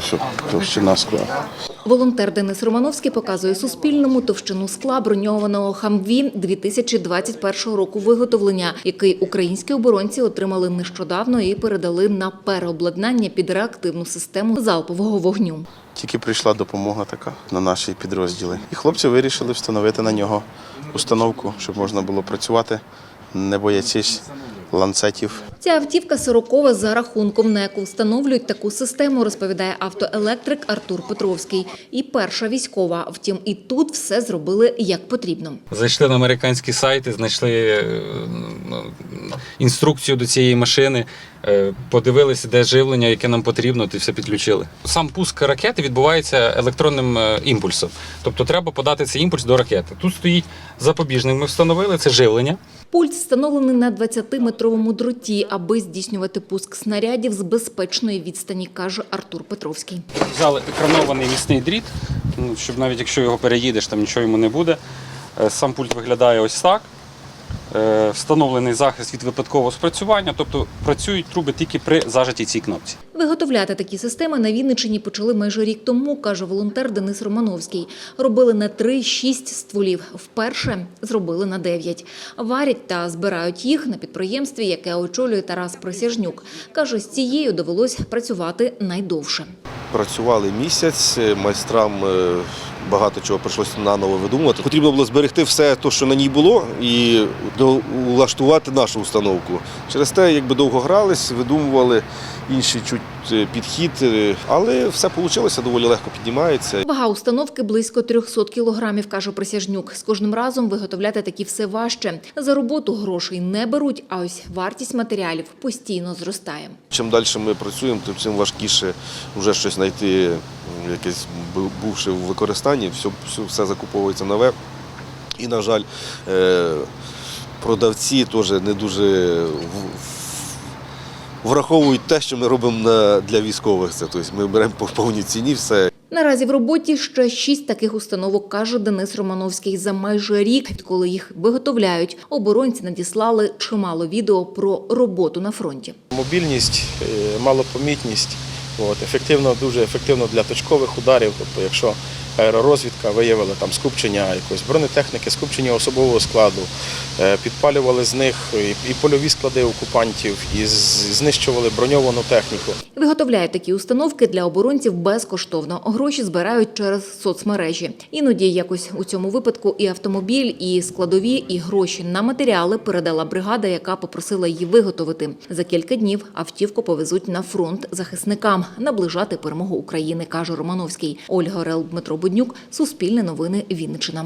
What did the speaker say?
ось товщина скла. Волонтер Денис Романовський показує Суспільному товщину скла броньованого «Хамві» 2021 року виготовлення, який українські оборонці отримали нещодавно і передали на переобладнання під реактивну систему залпового вогню. Тільки прийшла допомога така на наші підрозділи. І хлопці вирішили встановити на нього установку, щоб можна було працювати, не боячись ланцетів. Ця автівка сорокова за рахунком, неку. встановлюють таку систему, розповідає автоелектрик Артур Петровський. І перша військова. Втім, і тут все зробили як потрібно. Зайшли на американські сайти, знайшли е, інструкцію до цієї машини, е, подивилися, де живлення, яке нам потрібно, і все підключили. Сам пуск ракети відбувається електронним е, імпульсом. Тобто треба подати цей імпульс до ракети. Тут стоїть запобіжник, ми встановили це живлення. Пульт встановлений на 20-метровому дроті, аби здійснювати пуск снарядів з безпечної відстані, каже Артур Петровський. Взяли екранований міцний дріт, ну, щоб навіть якщо його переїдеш, там нічого йому не буде. Е, Сам пульт виглядає ось так. Е, Встановлений захист від випадкового спрацювання, тобто працюють труби тільки при зажатій цій кнопці. Виготовляти такі системи на Вінниччині почали майже рік тому, каже волонтер Денис Романовський. Робили на 3-6 стволів. Вперше зробили на 9. Варять та збирають їх на підприємстві, яке очолює Тарас Присяжнюк. Каже, з цією довелось працювати найдовше. Працювали місяць, майстрам е, багато чого прийшлося наново видумувати. Потрібно було зберегти все те, що на ній було, і улаштувати нашу установку. Через те, якби довго грались, видумували інший чуть е, підхід, е, але все вийшло, доволі легко піднімається. Вага установки близько 300 кілограмів, каже Присяжнюк. З кожним разом виготовляти такі все важче. За роботу грошей не беруть, а ось вартість матеріалів постійно зростає. Чим далі ми працюємо, тим важкіше вже щось знайти, якесь бу- бувше в використанні, все, все, все закуповується нове. І, на жаль, е, продавці теж не дуже враховують те, що ми робимо на- для військових. Це тобто ми беремо по повній ціні все. Наразі в роботі ще шість таких установок, каже Денис Романовський. За майже рік, відколи їх виготовляють, оборонці надіслали чимало відео про роботу на фронті. Мобільність, е, малопомітність, от, ефективно, дуже ефективно для точкових ударів. Тобто, якщо аеророзвідка виявила там скупчення якоїсь бронетехніки, скупчення особового складу, е, підпалювали з них і, і польові склади окупантів, і знищували броньовану техніку. Виготовляють такі установки для оборонців безкоштовно. Гроші збирають через соцмережі. Іноді якось у цьому випадку і автомобіль, і складові, і гроші на матеріали передала бригада, яка попросила її виготовити. За кілька днів автівку повезуть на фронт захисникам наближати перемогу України, каже Романовський. Ольга Орел, Дмитро Буднюк, Суспільне новини, Вінниччина.